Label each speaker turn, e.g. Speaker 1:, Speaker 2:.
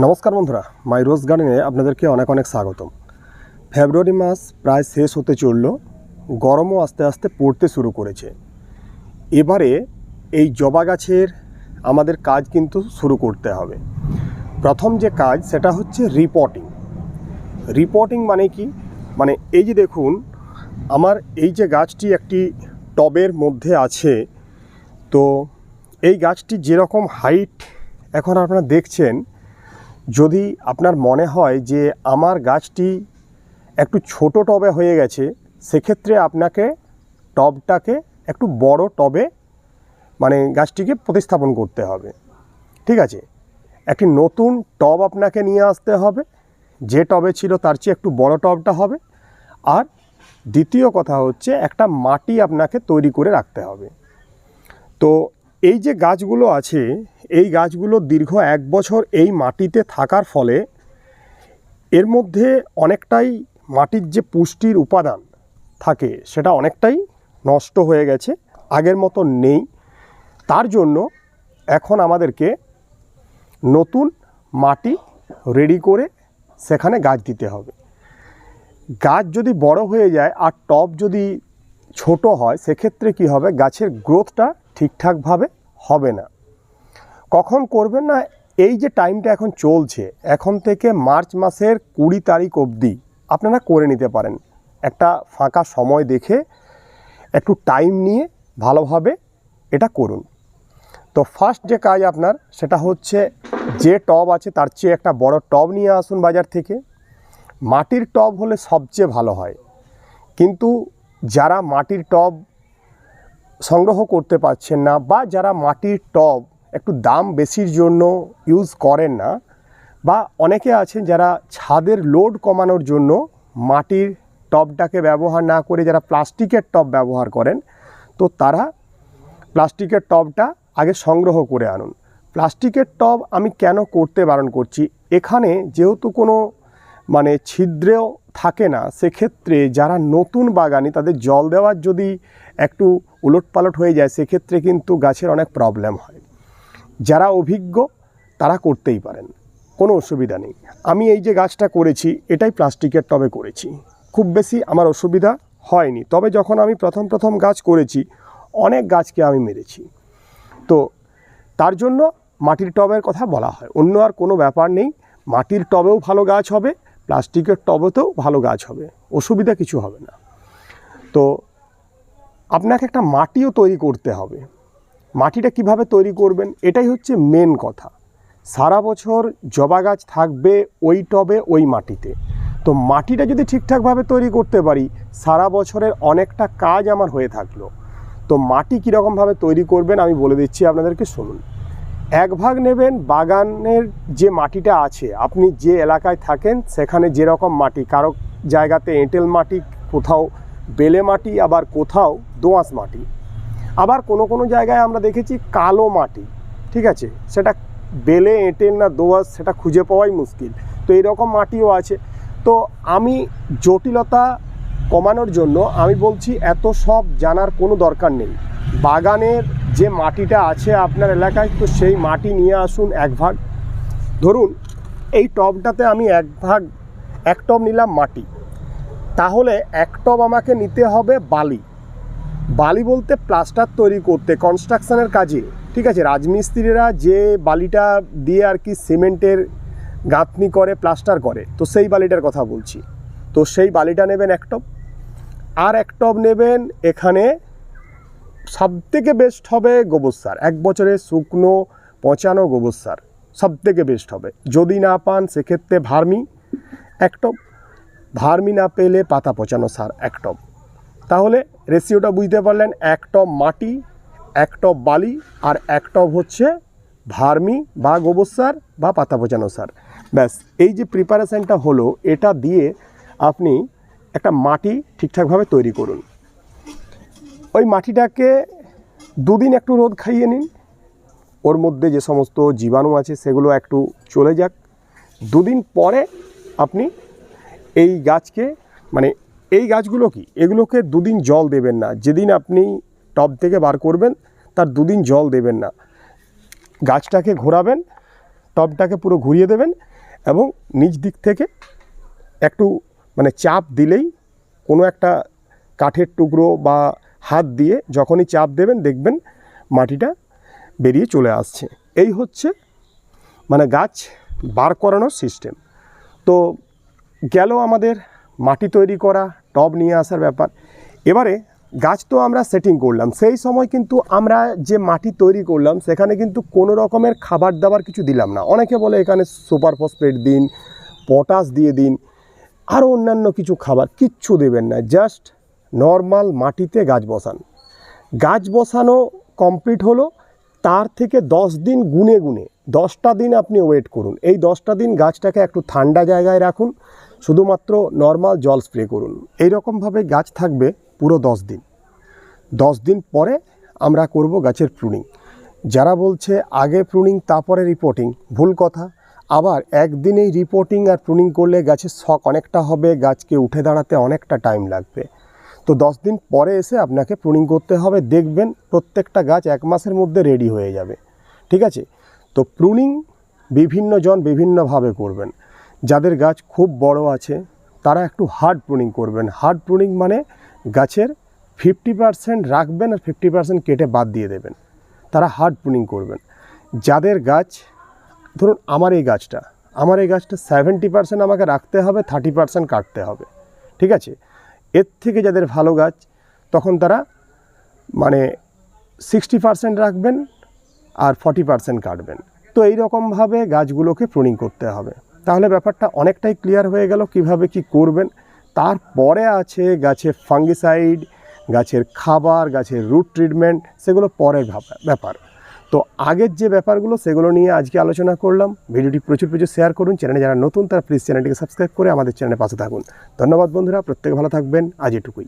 Speaker 1: নমস্কার বন্ধুরা, মাই রোজ গার্ডেনে আপনাদেরকে অনেক অনেক স্বাগতম। ফেব্রুয়ারি মাস প্রায় শেষ হতে চলল, গরমও আস্তে আস্তে পড়তে শুরু করেছে। এবারে এই জবা গাছের আমাদের কাজ কিন্তু শুরু করতে হবে। প্রথম যে কাজ সেটা হচ্ছে রিপোর্টিং রিপোর্টিং মানে কি? মানে এই যে দেখুন, আমার এই যে গাছটি একটি টবের মধ্যে আছে, তো এই গাছটি যেরকম হাইট এখন আপনারা দেখছেন যদি আপনার মনে হয় যে আমার গাছটি একটু ছোট টবে হয়ে গেছে, সেক্ষেত্রে আপনাকে টবটাকে একটু বড় টবে মানে গাছটিকে প্রতিস্থাপন করতে হবে। ঠিক আছে? একটি নতুন টব আপনাকে নিয়ে আসতে হবে, যে টবে ছিল তার চেয়ে একটু বড় টবটা হবে। আর দ্বিতীয় কথা হচ্ছে, একটা মাটি আপনাকে তৈরি করে রাখতে হবে। তো এই যে গাছগুলো আছে, এই গাছগুলো দীর্ঘ এক বছর এই মাটিতে থাকার ফলে এর মধ্যে অনেকটাই মাটির যে পুষ্টির উপাদান থাকে, সেটা অনেকটাই নষ্ট হয়ে গেছে, আগের মতো নেই। তার জন্য এখন আমাদেরকে নতুন মাটি রেডি করে সেখানে গাছ দিতে হবে। গাছ যদি বড় হয়ে যায় আর টব যদি ছোট হয়, সেক্ষেত্রে কি হবে? গাছের গ্রোথটা ঠিকঠাকভাবে হবে না। কখন করবেন না, এই যে টাইমটা এখন চলছে, এখন থেকে মার্চ মাসের কুড়ি তারিখ অবধি আপনারা করে নিতে পারেন। একটা ফাঁকা সময় দেখে একটু টাইম নিয়ে ভালোভাবে এটা করুন। তো ফার্স্ট যে কাজ আপনার, সেটা হচ্ছে যে টব আছে তার চেয়ে একটা বড় টব নিয়ে আসুন বাজার থেকে। মাটির টব হলে সবচেয়ে ভালো হয়। কিন্তু যারা মাটির টব সংগ্রহ করতে পারছেন না বা যারা মাটির টব একটু দাম বেশির জন্য ইউজ করেন না বা অনেকে আছেন যারা ছাদের লোড কমানোর জন্য মাটির টবটাকে ব্যবহার না করে যারা প্লাস্টিকের টব ব্যবহার করেন, তো তারা প্লাস্টিকের টবটা আগে সংগ্রহ করে আনুন। প্লাস্টিকের টব আমি কেন করতে বারণ করছি? এখানে যেহেতু কোনো মানে ছিদ্রেও থাকে না, সেক্ষেত্রে যারা নতুন বাগানি তাদের জল দেওয়ার যদি একটু উলটপালট হয়ে যায়, সেক্ষেত্রে কিন্তু গাছের অনেক প্রবলেম হয়। যারা অভিজ্ঞ, তারা করতেই পারেন, কোনো অসুবিধা নেই। আমি এই যে গাছটা করেছি, এটাই প্লাস্টিকের টবে করেছি। খুব বেশি আমার অসুবিধা হয়নি, তবে যখন আমি প্রথম প্রথম গাছ করেছি, অনেক গাছকে আমি মেরেছি। তো তার জন্য মাটির টবের কথা বলা হয়। অন্য আর কোনো ব্যাপার নেই, মাটির টবেও ভালো গাছ হবে, প্লাস্টিকের টবেতেও ভালো গাছ হবে, অসুবিধা কিছু হবে না। তো আপনাকে একটা মাটিও তৈরি করতে হবে। মাটিটা কীভাবে তৈরি করবেন, এটাই হচ্ছে মেন কথা। সারা বছর জবা গাছ থাকবে ওই টবে, ওই মাটিতে। তো মাটিটা যদি ঠিকঠাকভাবে তৈরি করতে পারি, সারা বছরের অনেকটা কাজ আমার হয়ে থাকল। তো মাটি কীরকমভাবে তৈরি করবেন, আমি বলে দিচ্ছি আপনাদেরকে, শুনুন। এক ভাগ নেবেন বাগানের যে মাটিটা আছে, আপনি যে এলাকায় থাকেন, সেখানে যেরকম মাটি, কারও জায়গাতে এঁটেল মাটি কোথাও বেলে মাটি, আবার কোথাও দোঁয়াশ মাটি। আবার কোনো কোনো জায়গায় আমরা দেখেছি কালো মাটি, ঠিক আছে? সেটা বেলে, এঁটেল না দোঁয়াশ সেটা খুঁজে পাওয়াই মুশকিল। তো এইরকম মাটিও আছে। তো আমি জটিলতা কমানোর জন্য আমি বলছি, এত সব জানার কোনো দরকার নেই। বাগানের যে মাটিটা আছে আপনার এলাকায়, তো সেই মাটি নিয়ে আসুন এক ভাগ। ধরুন, এই টবটাতে আমি এক ভাগ, এক টব নিলাম মাটি। তাহলে এক টব আমাকে নিতে হবে বালি। বালি বলতে প্লাস্টার তৈরি করতে, কনস্ট্রাকশানের কাজে। ঠিক আছে, রাজমিস্ত্রিরা যে বালিটা দিয়ে আর কি সিমেন্টের গাঁথনি করে, প্লাস্টার করে, তো সেই বালিটার কথা বলছি। তো সেই বালিটা নেবেন এক টব আর এক টব নেবেন এখানে সবথেকে বেস্ট হবে গোবর সার। এক বছরে শুকনো, পচানো গোবর সার সবথেকে বেস্ট হবে। যদি না পান, সেক্ষেত্রে ভার্মি। এক টব ভার্মি না পেলে পাতা পচানো সার, এক টব। তাহলে রেশিওটা বুঝতে পারলেন, এক টব মাটি, এক টব বালি, আর এক টব হচ্ছে ভার্মি বা গোবর সার বা পাতা পচানো সার। ব্যাস, এই যে প্রিপারেশানটা হলো, এটা দিয়ে আপনি একটা মাটি ঠিকঠাকভাবে তৈরি করুন। ওই মাটিটাকে দুদিন একটু রোদ খাইয়ে নিন। ওর মধ্যে যে সমস্ত জীবাণু আছে, সেগুলো একটু চলে যাক। দুদিন পরে আপনি এই গাছকে মানে এই গাছগুলো কি? এগুলোকে দুদিন জল দেবেন না। যেদিন আপনি টব থেকে বার করবেন, তার দুদিন জল দেবেন না। গাছটাকে ঘোরাবেন, টবটাকে পুরো ঘুরিয়ে দেবেন এবং নিচ দিক থেকে একটু মানে চাপ দিলেই কোনো একটা কাঠের টুকরো বা হাত দিয়ে যখনই চাপ দেবেন, দেখবেন মাটিটা বেরিয়ে চলে আসছে। এই হচ্ছে মানে গাছ বার করানোর সিস্টেম তো গেল আমাদের মাটি তৈরি করা, টব নিয়ে আসার ব্যাপার। এবারে গাছ তো আমরা সেটিং করলাম। সেই সময় কিন্তু আমরা যে মাটি তৈরি করলাম, সেখানে কিন্তু কোনো রকমের খাবার দাবার কিছু দিলাম না। অনেকে বলে এখানে সুপার ফসফেট দিন পটাশ দিয়ে দিন আরও অন্যান্য কিছু খাবার, কিচ্ছু দেবেন না জাস্ট নর্মাল মাটিতে গাছ বসান। গাছ বসানো কমপ্লিট হলো, তার থেকে দশ দিন গুনে গুনে, দশটা দিন আপনি ওয়েট করুন। এই দশটা দিন গাছটাকে একটু ঠান্ডা জায়গায় রাখুন শুধুমাত্র নর্মাল জল স্প্রে করুন। এই রকমভাবে গাছ থাকবে পুরো দশ দিন। দশ দিন পরে আমরা করব গাছের প্রুনিং যারা বলছে, আগে প্রুনিং তারপরে রিপোর্টিং ভুল কথা। আবার একদিনেই রিপোর্টিং আর প্রুনিং করলে গাছের শখ অনেকটা হবে, গাছকে উঠে দাঁড়াতে অনেকটা টাইম লাগবে। তো দশ দিন পরে এসে আপনাকে প্রুনিং করতে হবে, দেখবেন প্রত্যেকটা গাছ এক মাসের মধ্যে রেডি হয়ে যাবে। ঠিক আছে? তো প্রুনিং বিভিন্ন জন বিভিন্নভাবে করবেন। যাদের গাছ খুব বড় আছে, তারা একটু হার্ড প্রুনিং করবেন। হার্ড প্রুনিং মানে গাছের ফিফটি পার্সেন্ট রাখবেন আর ফিফটি পার্সেন্ট কেটে বাদ দিয়ে দেবেন। তারা হার্ড প্রুনিং করবেন। যাদের গাছ, ধরুন আমার এই গাছটা, আমার এই গাছটা সেভেন্টি পার্সেন্ট আমাকে রাখতে হবে থার্টি পার্সেন্ট কাটতে হবে। ঠিক আছে? এর থেকে যাদের ভালো গাছ, তখন তারা মানে সিক্সটি পার্সেন্ট রাখবেন আর ফর্টি পার্সেন্ট কাটবেন। তো এই রকমভাবে গাছগুলোকে প্রুনিং করতে হবে। তাহলে ব্যাপারটা অনেকটাই ক্লিয়ার হয়ে গেল কীভাবে কি করবেন। তারপরে আছে গাছের ফাঙ্গিসাইড গাছের খাবার, গাছের রুট ট্রিটমেন্ট সেগুলো পরের ব্যাপার। তো আগের যে ব্যাপারগুলো, সেগুলো নিয়ে আজকে আলোচনা করলাম। ভিডিওটি প্রচুর প্রচুর শেয়ার করুন। চ্যানেলে যারা নতুন, তারা প্লিজ চ্যানেলটিকে সাবস্ক্রাইব করে আমাদের চ্যানেলের পাশে থাকুন। ধন্যবাদ বন্ধুরা, প্রত্যেকে ভালো থাকবেন। আজ এটুকুই।